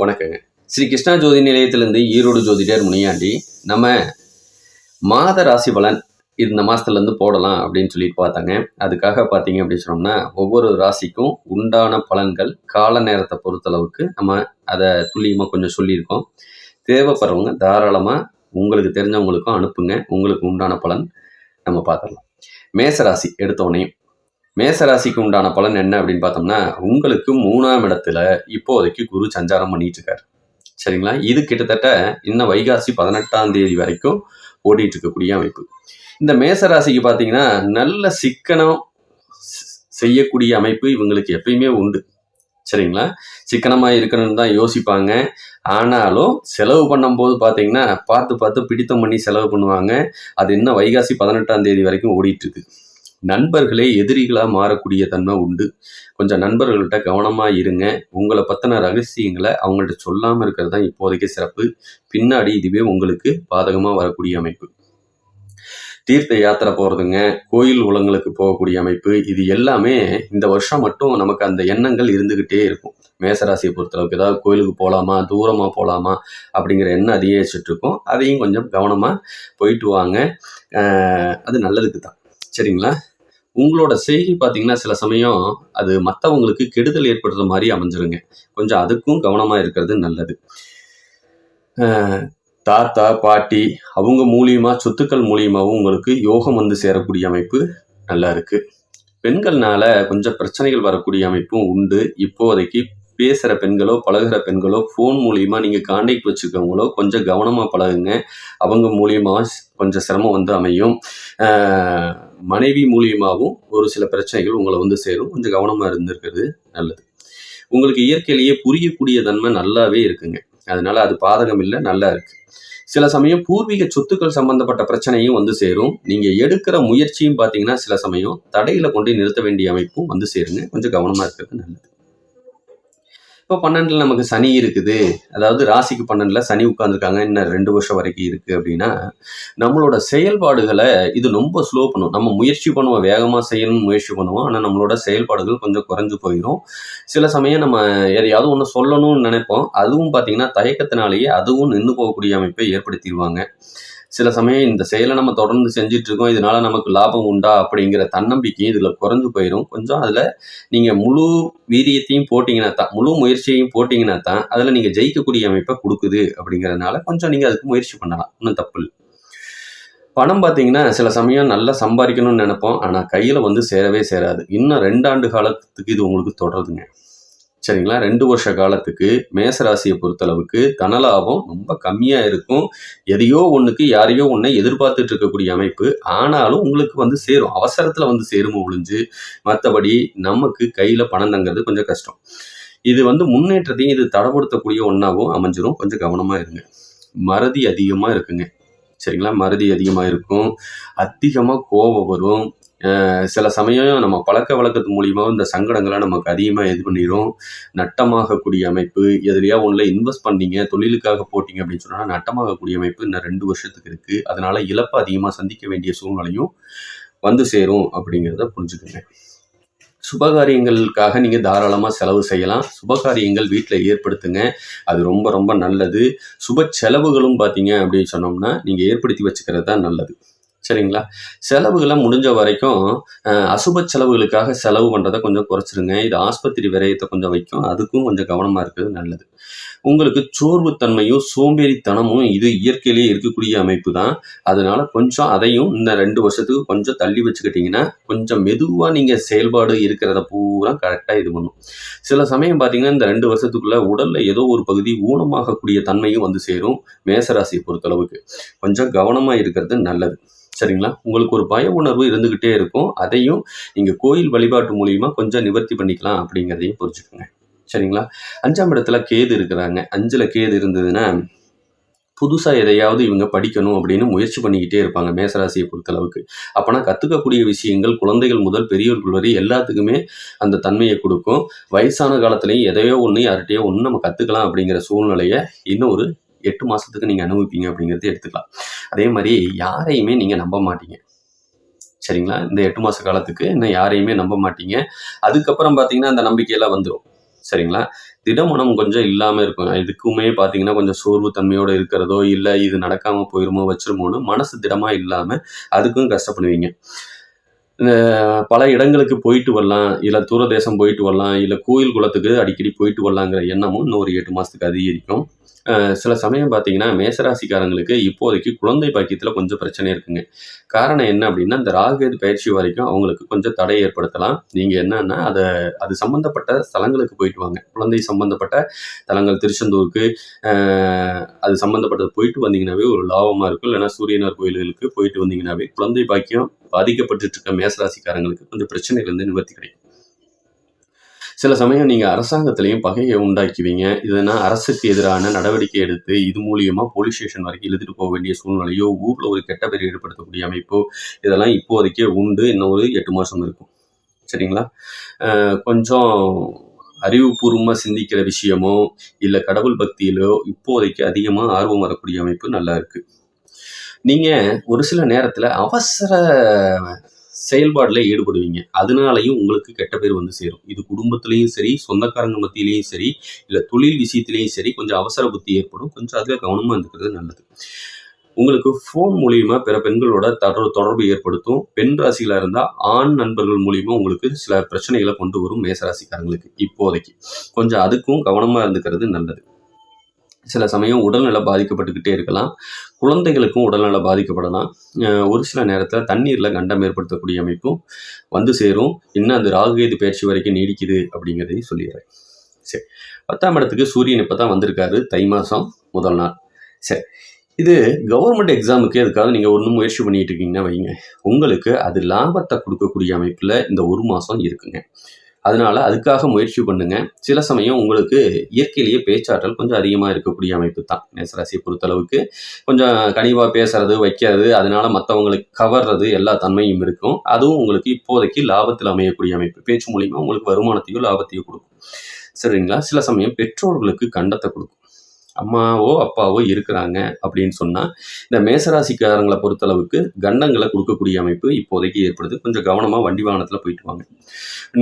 வணக்கங்க. ஸ்ரீ கிருஷ்ணா ஜோதி நிலையத்திலேருந்து ஈரோடு ஜோதிடர் முனியாண்டி நம்ம மாத ராசி பலன் இந்த மாதத்துலேருந்து போடலாம் அப்படின்னு சொல்லிட்டு பார்த்தாங்க. அதுக்காக பார்த்தீங்க அப்படின்னு சொன்னோம்னா ஒவ்வொரு ராசிக்கும் உண்டான பலன்கள் கால நேரத்தை பொறுத்தளவுக்கு நம்ம அதை துல்லியமாக கொஞ்சம் சொல்லியிருக்கோம். தேவைப்படுறவங்க தாராளமாக உங்களுக்கு தெரிஞ்சவங்களுக்கும் அனுப்புங்க. உங்களுக்கு உண்டான பலன் நம்ம பார்த்துடலாம். மேசராசி எடுத்தோடனே மேசராசிக்கு உண்டான பலன் என்ன அப்படின்னு பார்த்தோம்னா உங்களுக்கு மூணாம் இடத்துல இப்போதைக்கு குரு சஞ்சாரம் பண்ணிட்டு இருக்காரு சரிங்களா? இது கிட்டத்தட்ட இன்னும் வைகாசி பதினெட்டாம் தேதி வரைக்கும் ஓடிட்டு இருக்கக்கூடிய அமைப்பு. இந்த மேசராசிக்கு பார்த்தீங்கன்னா நல்ல சிக்கனம் செய்யக்கூடிய அமைப்பு இவங்களுக்கு எப்பயுமே உண்டு. சரிங்களா? சிக்கனமாக இருக்கணும்னு தான் யோசிப்பாங்க. ஆனாலும் செலவு பண்ணும்போது பார்த்தீங்கன்னா பார்த்து பார்த்து பிடித்தம் பண்ணி செலவு பண்ணுவாங்க. அது இன்னும் வைகாசி பதினெட்டாம் தேதி வரைக்கும் ஓடிட்டுருக்கு. நண்பர்களே எதிரிகளாக மாறக்கூடிய தன்மை உண்டு. கொஞ்சம் நண்பர்கள்ட்ட கவனமாக இருங்க. உங்களை பற்றின ரகசியங்களை அவங்கள்ட்ட சொல்லாமல் இருக்கிறது தான் இப்போதைக்கு சிறப்பு. பின்னாடி இதுவே உங்களுக்கு பாதகமாக வரக்கூடிய அமைப்பு. தீர்த்த யாத்திரை போகிறதுங்க கோயில் உலங்களுக்கு போகக்கூடிய அமைப்பு. இது எல்லாமே இந்த வருஷம் மட்டும் நமக்கு அந்த எண்ணங்கள் இருந்துக்கிட்டே இருக்கும். மேசராசியை பொறுத்தளவுக்கு ஏதாவது கோயிலுக்கு போகலாமா தூரமாக போகலாமா அப்படிங்கிற எண்ணம் அதிகரிச்சுட்டு இருக்கும். அதையும் கொஞ்சம் கவனமாக போயிட்டு வாங்க. அது நல்லதுக்கு தான். சரிங்களா? உங்களோட செய்கை பார்த்தீங்கன்னா சில சமயம் அது மற்றவங்களுக்கு கெடுதல் ஏற்படுற மாதிரி அமைஞ்சிருங்க. கொஞ்சம் அதுக்கும் கவனமாக இருக்கிறது நல்லது. தாத்தா பாட்டி அவங்க மூலியமா சொத்துக்கள் மூலியமாகவும் உங்களுக்கு யோகம் வந்து சேரக்கூடிய அமைப்பு நல்லா இருக்கு. பெண்கள்னால கொஞ்சம் பிரச்சனைகள் வரக்கூடிய அமைப்பும் உண்டு. இப்போதைக்கு பேசுகிற பெண்களோ பழகுற பெண்களோ ஃபோன் மூலியமாக நீங்கள் காண்டாக்ட் வச்சுக்கவங்களோ கொஞ்சம் கவனமாக பழகுங்க. அவங்க மூலியமாக கொஞ்சம் சிரமம் வந்து அமையும். மனைவி மூலியமாகவும் ஒரு சில பிரச்சனைகள் உங்களை வந்து சேரும். கொஞ்சம் கவனமாக இருந்திருக்கிறது நல்லது. உங்களுக்கு இயற்கையிலேயே புரியக்கூடிய தன்மை நல்லாவே இருக்குங்க. அதனால அது பாதகம் இல்லை நல்லா இருக்கு. சில சமயம் பூர்வீக சொத்துக்கள் சம்பந்தப்பட்ட பிரச்சனையும் வந்து சேரும். நீங்க எடுக்கிற முயற்சியும் பார்த்தீங்கன்னா சில சமயம் தடையில கொண்டு நிறுத்த வேண்டிய அமைப்பும் வந்து சேருங்க. கொஞ்சம் கவனமா இருக்கிறது நல்லது. இப்போ பன்னெண்டுல நமக்கு சனி இருக்குது. அதாவது ராசிக்கு பன்னெண்டுல சனி உட்காந்துருக்காங்க இன்னும் ரெண்டு வருஷம் வரைக்கும் இருக்கு அப்படின்னா நம்மளோட செயல்பாடுகளை இது ரொம்ப ஸ்லோ பண்ணும். நம்ம முயற்சி பண்ணுவோம். வேகமாக செய்யணும்னு முயற்சி பண்ணுவோம். ஆனால் நம்மளோட செயல்பாடுகள் கொஞ்சம் குறைஞ்சு போயிடும் சில சமயம் நம்ம எதையாவது ஒன்று சொல்லணும்னு நினைப்போம். அதுவும் பார்த்தீங்கன்னா தயக்கத்தினாலேயே அதுவும் நின்று போகக்கூடிய அமைப்பை ஏற்படுத்திடுவாங்க. சில சமயம் இந்த செயலை நம்ம தொடர்ந்து செஞ்சுட்டு இருக்கோம் இதனால நமக்கு லாபம் உண்டா அப்படிங்கிற தன்னம்பிக்கையும் இதில் குறைஞ்சு போயிடும் கொஞ்சம் அதில் நீங்கள் முழு வீரியத்தையும் போட்டிங்கன்னா தான் முழு முயற்சியையும் போட்டிங்கன்னா தான் அதில் நீங்கள் ஜெயிக்கக்கூடிய அமைப்பை கொடுக்குது அப்படிங்கிறதுனால கொஞ்சம் நீங்கள் அதுக்கு முயற்சி பண்ணலாம். ஒன்றும் தப்பு இல்லை. பணம் பார்த்தீங்கன்னா சில சமயம் நல்லா சம்பாதிக்கணும்னு நினைப்போம். ஆனால் கையில் வந்து சேரவே சேராது. இன்னும் ரெண்டாண்டு காலத்துக்கு இது உங்களுக்கு தொடருதுங்க. சரிங்களா? ரெண்டு வருஷ காலத்துக்கு மேசராசியை பொறுத்தளவுக்கு தனலாபம் ரொம்ப கம்மியாக இருக்கும். எதையோ ஒன்றுக்கு யாரையோ ஒன்றை எதிர்பார்த்துட்டு இருக்கக்கூடிய அமைப்பு ஆனாலும் உங்களுக்கு வந்து சேரும். அவசரத்தில் வந்து சேருமோ ஒழிஞ்சு மற்றபடி நமக்கு கையில் பணம் தங்கிறது கொஞ்சம் கஷ்டம். இது வந்து முன்னேற்றத்தையும் இது தடப்படுத்தக்கூடிய ஒன்றாகவும் அமைஞ்சிரும். கொஞ்சம் கவனமாக இருங்க. மறதி அதிகமாக இருக்குங்க. சரிங்களா? மறதி அதிகமாக இருக்கும். அதிகமாக கோபம் வரும். சில சமயம் நம்ம பழக்க வழக்கத்து மூலியமாக இந்த சங்கடங்களை நமக்கு அதிகமாக இது பண்ணிடும் நட்டமாகக்கூடிய அமைப்பு எதுலையா ஒன்றில் இன்வெஸ்ட் பண்ணீங்க தொழிலுக்காக போட்டிங்க அப்படின்னு சொன்னால் நட்டமாகக்கூடிய அமைப்பு இன்னும் ரெண்டு வருஷத்துக்கு இருக்குது அதனால் இழப்பு அதிகமாக சந்திக்க வேண்டிய சூழ்நிலையும் வந்து சேரும் அப்படிங்கிறத புரிஞ்சுக்கோங்க. சுபகாரியங்களுக்காக நீங்கள் தாராளமாக செலவு செய்யலாம். சுபகாரியங்கள் வீட்டில் ஏற்படுத்துங்க. அது ரொம்ப ரொம்ப நல்லது. சுப செலவுகளும் பார்த்தீங்க அப்படின்னு சொன்னோம்னா நீங்கள் ஏற்படுத்தி வச்சுக்கிறது தான் நல்லது. சரிங்களா? செலவுகளை முடிஞ்ச வரைக்கும் அசுப செலவுகளுக்காக செலவு பண்ணுறதை கொஞ்சம் குறைச்சிருங்க. இது ஆஸ்பத்திரி விரயத்தை கொஞ்சம் வைக்கும். அதுக்கும் கொஞ்சம் கவனமாக இருக்கிறது நல்லது. உங்களுக்கு சோர்வுத்தன்மையும் சோம்பேறித்தனமும் இது இயற்கையிலேயே இருக்கக்கூடிய அமைப்பு தான். அதனால் கொஞ்சம் அதையும் இந்த ரெண்டு வருஷத்துக்கு கொஞ்சம் தள்ளி வச்சுக்கிட்டிங்கன்னா கொஞ்சம் மெதுவாக நீங்கள் செயல்பாடு இருக்கிறத பூரா கரெக்டாக இது பண்ணும். சில சமயம் பார்த்தீங்கன்னா இந்த ரெண்டு வருஷத்துக்குள்ள உடலில் ஏதோ ஒரு பகுதி ஊனமாகக்கூடிய தன்மையும் வந்து சேரும். மேசராசியை பொறுத்தளவுக்கு. கொஞ்சம் கவனமாக இருக்கிறது நல்லது. சரிங்களா? உங்களுக்கு ஒரு பய உணர்வு இருந்துக்கிட்டே இருக்கும். அதையும் நீங்கள் கோயில் வழிபாட்டு மூலியமாக கொஞ்சம் நிவர்த்தி பண்ணிக்கலாம் அப்படிங்கிறதையும் புரிஞ்சுக்கோங்க. சரிங்களா? அஞ்சாம் இடத்துல கேது இருக்கிறாங்க. அஞ்சில் கேது இருந்ததுன்னா புதுசாக எதையாவது இவங்க படிக்கணும் அப்படின்னு முயற்சி பண்ணிக்கிட்டே இருப்பாங்க மேசராசியை பொறுத்தளவுக்கு அப்போனா கற்றுக்கக்கூடிய விஷயங்கள் குழந்தைகள் முதல் பெரியவர்கள் வரை எல்லாத்துக்குமே அந்த தன்மையை கொடுக்கும். வயசான காலத்துலேயும் எதையோ ஒன்று யார்கிட்டயோ ஒன்று நம்ம கற்றுக்கலாம் அப்படிங்கிற சூழ்நிலையை இன்னும் ஒரு எட்டு மாதத்துக்கு நீங்கள் அனுபவிப்பீங்க அப்படிங்கிறத எடுத்துக்கலாம். அதே மாதிரி யாரையுமே நீங்கள் நம்ப மாட்டீங்க. சரிங்களா? இந்த எட்டு மாத காலத்துக்கு இன்னும் யாரையுமே நம்ப மாட்டீங்க. அதுக்கப்புறம் பார்த்தீங்கன்னா அந்த நம்பிக்கையெல்லாம் வந்துடும் சரிங்களா? திடமனம் கொஞ்சம் இல்லாமல் இருக்கும். இதுக்குமே பார்த்தீங்கன்னா கொஞ்சம் சோர்வு தன்மையோடு இருக்கிறதோ இல்லை இது நடக்காமல் போயிருமோ வச்சிருமோன்னு மனசு திடமாக இல்லாமல் அதுக்கும் கஷ்டப்படுவீங்க. பல இடங்களுக்கு போயிட்டு வரலாம். இல்லை தூரதேசம் போயிட்டு வரலாம். இல்லை கோயில் குளத்துக்கு அடிக்கடி போயிட்டு வரலாங்கிற எண்ணமும் இன்னும் ஒரு எட்டு மாதத்துக்கு அதிகரிக்கும். சில சமயம் பார்த்தீங்கன்னா மேசராசிக்காரங்களுக்கு இப்போதைக்கு குழந்தை பாக்கியத்தில் கொஞ்சம் பிரச்சனை இருக்குங்க. காரணம் என்ன அப்படின்னா இந்த ராகுகேது பயிற்சி வரைக்கும் அவங்களுக்கு கொஞ்சம் தடை ஏற்படுத்தலாம். நீங்கள் என்னன்னா அதை அது சம்மந்தப்பட்ட ஸ்தலங்களுக்கு போயிட்டு வாங்க. குழந்தை சம்மந்தப்பட்ட தலங்கள் திருச்செந்தூருக்கு அது சம்மந்தப்பட்டது போயிட்டு வந்தீங்கன்னாவே ஒரு லாபமாக இருக்கும். இல்லைன்னா சூரியனார் கோயில்களுக்கு போயிட்டு வந்தீங்கன்னாவே குழந்தை பாக்கியம் பாதிக்கப்பட்டு இருக்க மேசராசிக்காரங்களுக்கு கொஞ்சம் பிரச்சனையிலேருந்து நிவர்த்தி கிடைக்கும். சில சமயம் நீங்கள் அரசாங்கத்திலையும் பகையை உண்டாக்குவீங்க இதனால் அரசுக்கு எதிரான நடவடிக்கை எடுத்து இது மூலியமாக போலீஸ் ஸ்டேஷன் வரைக்கும் இழுத்துட்டு போக வேண்டிய சூழ்நிலையோ ஊரில் ஒரு கெட்ட பேர் ஏற்படுத்தக்கூடிய அமைப்போ இதெல்லாம் இப்போதைக்கே உண்டு இன்னும் ஒரு எட்டு மாதம் இருக்கும். சரிங்களா? கொஞ்சம் அறிவுபூர்வமாக சிந்திக்கிற விஷயமோ இல்லை கடவுள் பக்தியிலோ இப்போதைக்கு அதிகமாக ஆர்வம் வரக்கூடிய அமைப்பு நல்லா இருக்குது நீங்கள் ஒரு சில நேரத்தில் அவசர செயல்பாடில் ஈடுபடுவீங்க. அதனாலையும் உங்களுக்கு கெட்ட பேர் வந்து சேரும். இது குடும்பத்திலையும் சரி சொந்தக்காரங்க மத்தியிலையும் சரி இல்லை தொழில் விஷயத்திலையும் சரி கொஞ்சம் அவசர புத்தி ஏற்படும். கொஞ்சம் அதில் கவனமாக இருந்துக்கிறது நல்லது. உங்களுக்கு ஃபோன் மூலியமாக பிற பெண்களோட தொடர் தொடர்பு ஏற்படுத்தும். பெண் ராசிகளாக இருந்தால் ஆண் நண்பர்கள் மூலியமாக உங்களுக்கு சில பிரச்சனைகளை கொண்டு வரும் மேசராசிக்காரங்களுக்கு இப்போதைக்கு. கொஞ்சம் அதுக்கும் கவனமாக இருந்துக்கிறது நல்லது. சில சமயம் உடல்நல பாதிக்கப்பட்டுக்கிட்டே இருக்கலாம். குழந்தைகளுக்கும் உடல்நல பாதிக்கப்படலாம். ஒரு சில நேரத்தில் தண்ணீரில் கண்டம் ஏற்படுத்தக்கூடிய அமைப்பும் வந்து சேரும். இன்னும் அந்த ராகுகேது பயிற்சி வரைக்கும் நீடிக்குது அப்படிங்கிறதையும் சொல்லிடுறேன். சரி. பத்தாம் இடத்துக்கு சூரியன் இப்போ தான் வந்திருக்காரு. தை மாதம் முதல் நாள். சரி. இது கவர்மெண்ட் எக்ஸாமுக்கு எதுக்காக நீங்கள் ஒன்றும் முயற்சி பண்ணிட்டு இருக்கீங்கன்னா வைங்க உங்களுக்கு அது லாபத்தை கொடுக்கக்கூடிய அமைப்பில் இந்த ஒரு மாதம் இருக்குங்க. அதனால அதுக்காக முயற்சி பண்ணுங்க. சில சமயம் உங்களுக்கு இயற்கையிலேயே பேச்சாற்றல் கொஞ்சம் அதிகமாக இருக்கக்கூடிய அமைப்பு தான். மேசராசியை பொறுத்தளவுக்கு கொஞ்சம் கனிவாக பேசுறது வைக்கிறது அதனால மற்றவங்களுக்கு கவர்றது எல்லா தன்மையும் இருக்கும். அதுவும் உங்களுக்கு இப்போதைக்கு லாபத்தில் அமையக்கூடிய அமைப்பு. பேச்சு மூலியமா உங்களுக்கு வருமானத்தையோ லாபத்தையோ கொடுக்கும். சரிங்களா? சில சமயம் பெற்றோர்களுக்கு கண்டத்தை கொடுக்கும். அம்மாவோ அப்பாவோ இருக்கிறாங்க அப்படின்னு சொன்னால் இந்த மேசராசிக்காரங்களை பொறுத்தளவுக்கு கண்டங்களை கொடுக்கக்கூடிய அமைப்பு இப்போதைக்கு ஏற்படுது. கொஞ்சம் கவனமாக வண்டி வாகனத்தில் போயிட்டு வாங்க.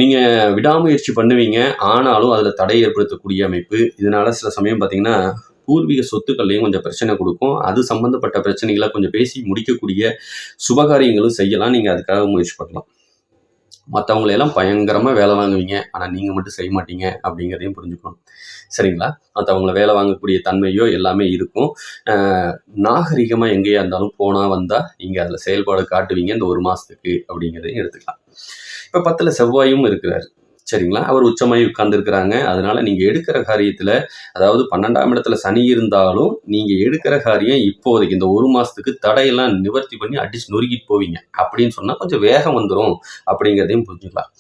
நீங்கள் விடாமுயற்சி பண்ணுவீங்க. ஆனாலும் அதில் தடை ஏற்படுத்தக்கூடிய அமைப்பு. இதனால் சில சமயம் பார்த்தீங்கன்னா பூர்வீக சொத்துக்கள்லையும் கொஞ்சம் பிரச்சனை கொடுக்கும். அது சம்மந்தப்பட்ட பிரச்சனைகளை கொஞ்சம் பேசி முடிக்கக்கூடிய சுபகாரியங்களும் செய்யலாம். நீங்கள் அதுக்காக முயற்சி பண்ணலாம். மற்றவங்களையெல்லாம் பயங்கரமாக வேலை வாங்குவீங்க. ஆனால் நீங்கள் மட்டும் செய்ய மாட்டீங்க அப்படிங்கிறதையும் புரிஞ்சுக்கணும். சரிங்களா? மற்றவங்கள வேலை வாங்கக்கூடிய தன்மையோ எல்லாமே இருக்கும். நாகரிகமாக எங்கேயா இருந்தாலும் போனால் வந்தால் நீங்கள் அதில் செயல்பாடு காட்டுவீங்க இந்த ஒரு மாதத்துக்கு அப்படிங்கிறதையும் எடுத்துக்கலாம். இப்போ பத்தில் செவ்வாயும் இருக்கிறார். சரிங்களா? அவர் உச்சமாகி உட்கார்ந்துருக்கிறாங்க. அதனால நீங்கள் எடுக்கிற காரியத்தில் அதாவது பன்னெண்டாம் இடத்துல சனி இருந்தாலும் நீங்கள் எடுக்கிற காரியம் இப்போதைக்கு இந்த ஒரு மாதத்துக்கு தடையெல்லாம் நிவர்த்தி பண்ணி அடிச்சு நொறுக்கிட்டு போவீங்க. அப்படின்னு சொன்னால் கொஞ்சம் வேகம் வந்துடும் அப்படிங்கிறதையும் புரிஞ்சுக்கலாம்.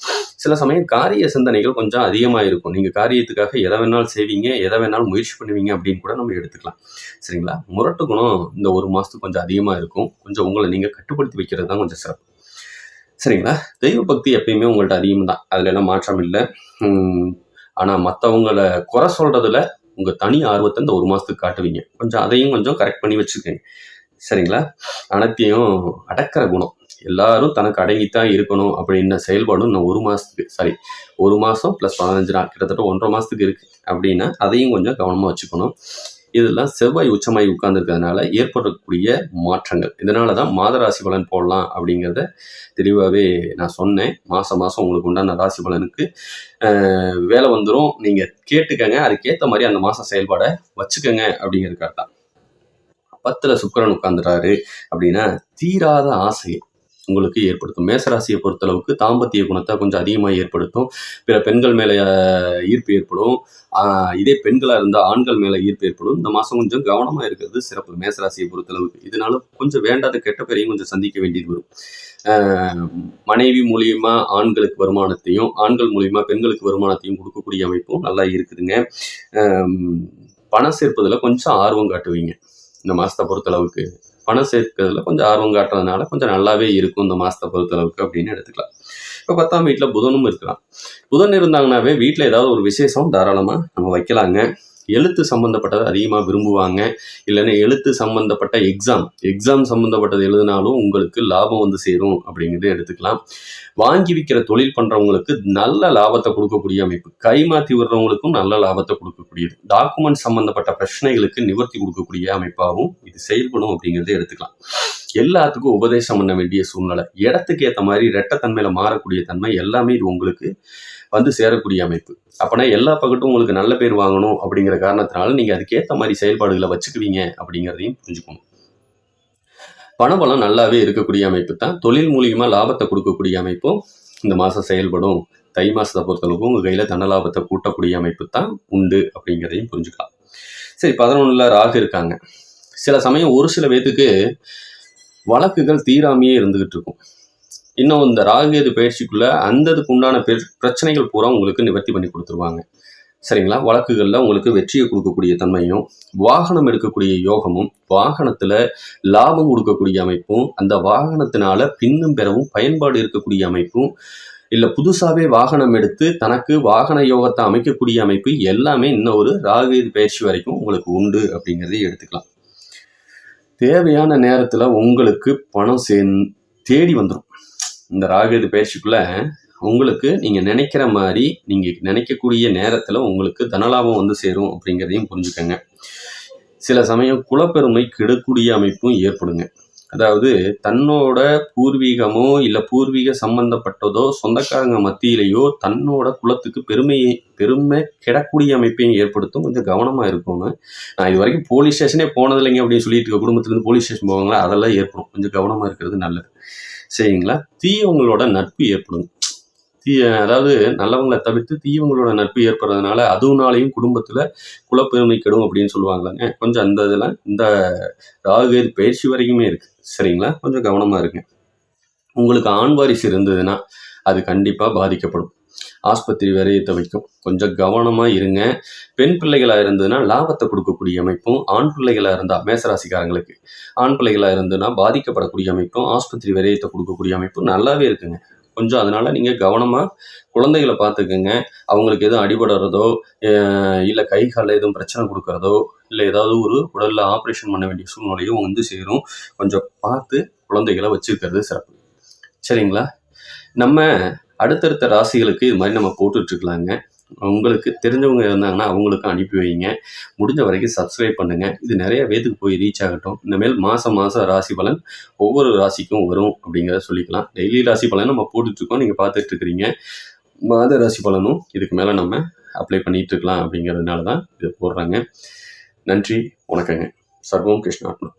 சில சமயம் காரிய சிந்தனைகள் கொஞ்சம் அதிகமாக இருக்கும். நீங்கள் காரியத்துக்காக எதை வேணாலும் செய்வீங்க எதை வேணாலும் முயற்சி பண்ணுவீங்க அப்படின்னு கூட நம்ம எடுத்துக்கலாம். சரிங்களா? முரட்டு குணம் இந்த ஒரு மாதத்துக்கு கொஞ்சம் அதிகமாக இருக்கும். கொஞ்சம் உங்களை நீங்கள் கட்டுப்படுத்தி வைக்கிறது தான் கொஞ்சம் சிறப்பு. சரிங்களா? தெய்வ பக்தி எப்பயுமே உங்கள்ட்ட அதிகம் தான் அதில் எல்லாம் மாற்றம் இல்லை. ஆனால் மற்றவங்களை குறை சொல்கிறதுல உங்கள் தனி ஆர்வத்தை இந்த ஒரு மாதத்துக்கு காட்டுவீங்க. கொஞ்சம் அதையும் கொஞ்சம் கரெக்ட் பண்ணி வச்சுக்கோங்க. சரிங்களா? அனைத்தையும் அடக்கிற குணம். எல்லாரும் தனக்கு அடங்கித்தான் இருக்கணும் அப்படின்ற செயல்பாடும் இன்னும் ஒரு மாதத்துக்கு சாரி ஒரு மாதம் ப்ளஸ் பதினஞ்சு நாள் கிட்டத்தட்ட ஒன்றரை மாதத்துக்கு இருக்குது அப்படின்னா அதையும் கொஞ்சம் கவனமாக வச்சுக்கணும். இதெல்லாம் செவ்வாய் உச்சமாய் உட்கார்ந்துருக்கிறதுனால ஏற்படக்கூடிய மாற்றங்கள். இதனால தான் மாத ராசி பலன் போடலாம் அப்படிங்கிறத தெளிவாகவே நான் சொன்னேன். மாதம் மாதம் உங்களுக்கு உண்டான ராசி பலனுக்கு வேலை வந்துடும் நீங்கள் கேட்டுக்கங்க. அதுக்கேற்ற மாதிரி அந்த மாதம் செயல்பாடை வச்சுக்கோங்க அப்படிங்கிறதுக்காக தான் பத்தில் சுக்கரன் உட்காந்துறாரு அப்படின்னா தீராத ஆசை. உங்களுக்கு ஏற்படுத்தும். மேசராசியை பொறுத்தளவுக்கு தாம்பத்திய குணத்தை கொஞ்சம் அதிகமாக ஏற்படுத்தும். பிற பெண்கள் மேலே ஈர்ப்பு ஏற்படும். இதே பெண்களாக இருந்தால் ஆண்கள் மேலே ஈர்ப்பு ஏற்படும். இந்த மாதம் கொஞ்சம் கவனமாக இருக்கிறது சிறப்பு. மேசராசியை பொறுத்தளவுக்கு இதனால கொஞ்சம் வேண்டாத கெட்ட பேரையும் கொஞ்சம் சந்திக்க வேண்டியது வரும். மனைவி மூலியமா ஆண்களுக்கு வருமானத்தையும் ஆண்கள் மூலியமா பெண்களுக்கு வருமானத்தையும் கொடுக்கக்கூடிய அமைப்பும் நல்லா இருக்குதுங்க. பணம் சேர்ப்பதில் கொஞ்சம் ஆர்வம் காட்டுவீங்க. இந்த மாதத்தை பொறுத்தளவுக்கு. பணம் சேர்க்கிறதுல கொஞ்சம் ஆர்வம் காட்டுறதுனால கொஞ்சம் நல்லாவே இருக்கும் இந்த மாதத்தை பொறுத்தளவுக்கு அப்படின்னு எடுத்துக்கலாம். இப்போ பத்தாம் வீட்டில் புதனும் இருக்கலாம். புதன் இருந்தாங்கனாவே வீட்டில் ஏதாவது ஒரு விசேஷம் தாராளமாக நம்ம வைக்கலாங்க. எழுத்து சம்மந்தப்பட்டதை அதிகமாக விரும்புவாங்க. இல்லைன்னா எழுத்து சம்மந்தப்பட்ட எக்ஸாம் எக்ஸாம் சம்மந்தப்பட்டது எழுதினாலும் உங்களுக்கு லாபம் வந்து சேரும் அப்படிங்கிறத எடுத்துக்கலாம். வாங்கி விற்கிற தொழில் பண்ணுறவங்களுக்கு நல்ல லாபத்தை கொடுக்கக்கூடிய அமைப்பு. கை விடுறவங்களுக்கும் நல்ல லாபத்தை கொடுக்கக்கூடியது. டாக்குமெண்ட் சம்மந்தப்பட்ட பிரச்சனைகளுக்கு நிவர்த்தி கொடுக்கக்கூடிய அமைப்பாகவும் இது செயல்படும் அப்படிங்கிறத எடுத்துக்கலாம். எல்லாத்துக்கும் உபதேசம் பண்ண வேண்டிய சூழ்நிலை. இடத்துக்கு ஏற்ற மாதிரி ரெட்டத்தன்மையில மாறக்கூடிய தன்மை எல்லாமே இது உங்களுக்கு வந்து சேரக்கூடிய அமைப்பு. அப்போனா எல்லா பக்கட்டும் உங்களுக்கு நல்ல பேர் வாங்கணும் அப்படிங்கிற காரணத்தினால நீங்கள் அதுக்கேற்ற மாதிரி செயல்பாடுகளை வச்சுக்குவீங்க அப்படிங்கிறதையும் புரிஞ்சுக்கணும். பணபலம் நல்லாவே இருக்கக்கூடிய அமைப்பு தான். தொழில் மூலியமாக லாபத்தை கொடுக்கக்கூடிய அமைப்பும் இந்த மாதம் செயல்படும். தை மாதத்தை பொறுத்தளவுக்கு உங்கள் கையில் தன லாபத்தை கூட்டக்கூடிய அமைப்பு தான் உண்டு அப்படிங்கிறதையும் புரிஞ்சுக்கலாம். சரி பதினொன்றில் ராகு இருக்காங்க. சில சமயம் ஒரு சில பேத்துக்கு வழக்குகள் தீராமையே இருந்துகிட்டு இருக்கும். இன்னும் இந்த ராகுகேது பயிற்சிக்குள்ள அந்ததுக்கு உண்டான பெரு பிரச்சனைகள் பூரா உங்களுக்கு நிவர்த்தி பண்ணி கொடுத்துருவாங்க. சரிங்களா? வழக்குகளில் உங்களுக்கு வெற்றியை கொடுக்கக்கூடிய தன்மையும் வாகனம் எடுக்கக்கூடிய யோகமும் வாகனத்தில் லாபம் கொடுக்கக்கூடிய அமைப்பும் அந்த வாகனத்தினால பின்னும் பெறவும் பயன்பாடு இருக்கக்கூடிய அமைப்பும் இல்லை புதுசாகவே வாகனம் எடுத்து தனக்கு வாகன யோகத்தை அமைக்கக்கூடிய அமைப்பு எல்லாமே இன்னும் ஒரு ராகுகேது பயிற்சி வரைக்கும் உங்களுக்கு உண்டு அப்படிங்கிறதையும் எடுத்துக்கலாம். தேவையான நேரத்தில் உங்களுக்கு பணம் சே தேடி வந்துடும் இந்த ராகுது பயிற்சிக்குள்ள உங்களுக்கு நீங்கள் நினைக்கிற மாதிரி நீங்கள் நினைக்கக்கூடிய நேரத்தில் உங்களுக்கு தனலாபம் வந்து சேரும் அப்படிங்கிறதையும் புரிஞ்சுக்கோங்க. சில சமயம் குலப்பெருமை கெடக்கூடிய அமைப்பும் ஏற்படுங்க. அதாவது தன்னோட பூர்வீகமோ இல்லை பூர்வீக சம்பந்தப்பட்டதோ சொந்தக்காரங்க மத்தியிலேயோ தன்னோட குலத்துக்கு பெருமையை பெருமை கிடக்கூடிய அமைப்பையும் ஏற்படுத்தும் கொஞ்சம் கவனமாக இருக்கணும். நான் இது வரைக்கும் போலீஸ் ஸ்டேஷனே போனதில்லைங்க அப்படின்னு சொல்லிட்டு இருக்க குடும்பத்துலேருந்து போலீஸ் ஸ்டேஷன் போவாங்களா? அதெல்லாம் ஏற்படும். கொஞ்சம் கவனமாக இருக்கிறது நல்லது. சரிங்களா? தீயவங்களோட நட்பு ஏற்படும். தீய அதாவது நல்லவங்களை தவிர்த்து தீயவங்களோட நட்பு ஏற்படுறதுனால அதுவுனாலையும் குடும்பத்தில் குலப்பெருமை கெடும் அப்படின்னு சொல்லுவாங்களாங்க. கொஞ்சம் அந்த இதெல்லாம் இந்த ராகுகேது பயிற்சி வரைக்குமே இருக்குது சரிங்களா? கொஞ்சம் கவனமாக இருங்க. உங்களுக்கு ஆண் வாரிசு இருந்ததுன்னா அது கண்டிப்பாக பாதிக்கப்படும். ஆஸ்பத்திரி விரயத்தை வைக்கும். கொஞ்சம் கவனமாக இருங்க. பெண் பிள்ளைகளாக இருந்ததுன்னா லாபத்தை கொடுக்கக்கூடிய அமைப்பும் ஆண் பிள்ளைகளாக இருந்தால் மேசராசிக்காரங்களுக்கு ஆண் பிள்ளைகளாக இருந்ததுன்னா பாதிக்கப்படக்கூடிய அமைப்பும் ஆஸ்பத்திரி விரயத்தை கொடுக்கக்கூடிய அமைப்பும் நல்லாவே இருக்குங்க. கொஞ்சம் அதனால நீங்கள் கவனமாக குழந்தைகளை பார்த்துக்குங்க. அவங்களுக்கு எதுவும் அடிபடுறதோ இல்லை கை காலில் எதுவும் பிரச்சனை கொடுக்குறதோ இல்லை ஏதாவது ஒரு உடலில் ஆப்ரேஷன் பண்ண வேண்டிய சூழ்நிலையும் வந்து சேரும். கொஞ்சம் பார்த்து குழந்தைகளை வச்சுருக்கிறது சிறப்பு. சரிங்களா? நம்ம அடுத்தடுத்த ராசிகளுக்கு இது மாதிரி நம்ம போட்டுட்ருக்கலாங்க உங்களுக்கு தெரிஞ்சவங்க இருந்தாங்கன்னா அவங்களுக்கும் அனுப்பி வைங்க. முடிஞ்ச வரைக்கும் சப்ஸ்கிரைப் பண்ணுங்கள் இது நிறைய பேத்துக்கு போய் ரீச் ஆகட்டும். இனிமேல் மாதம் மாதம் ராசி பலன் ஒவ்வொரு ராசிக்கும் வரும் அப்படிங்கிறத சொல்லிக்கலாம். டெய்லி ராசி பலன் நம்ம போட்டுட்ருக்கோம். நீங்கள் பார்த்துட்ருக்கிறீங்க. மாத ராசி பலனும் இதுக்கு மேலே நம்ம அப்ளை பண்ணிகிட்ருக்கலாம் அப்படிங்கிறதுனால தான் இது போடுறாங்க. நன்றி வணக்கங்க. சர்வம் கிருஷ்ணாட்டம்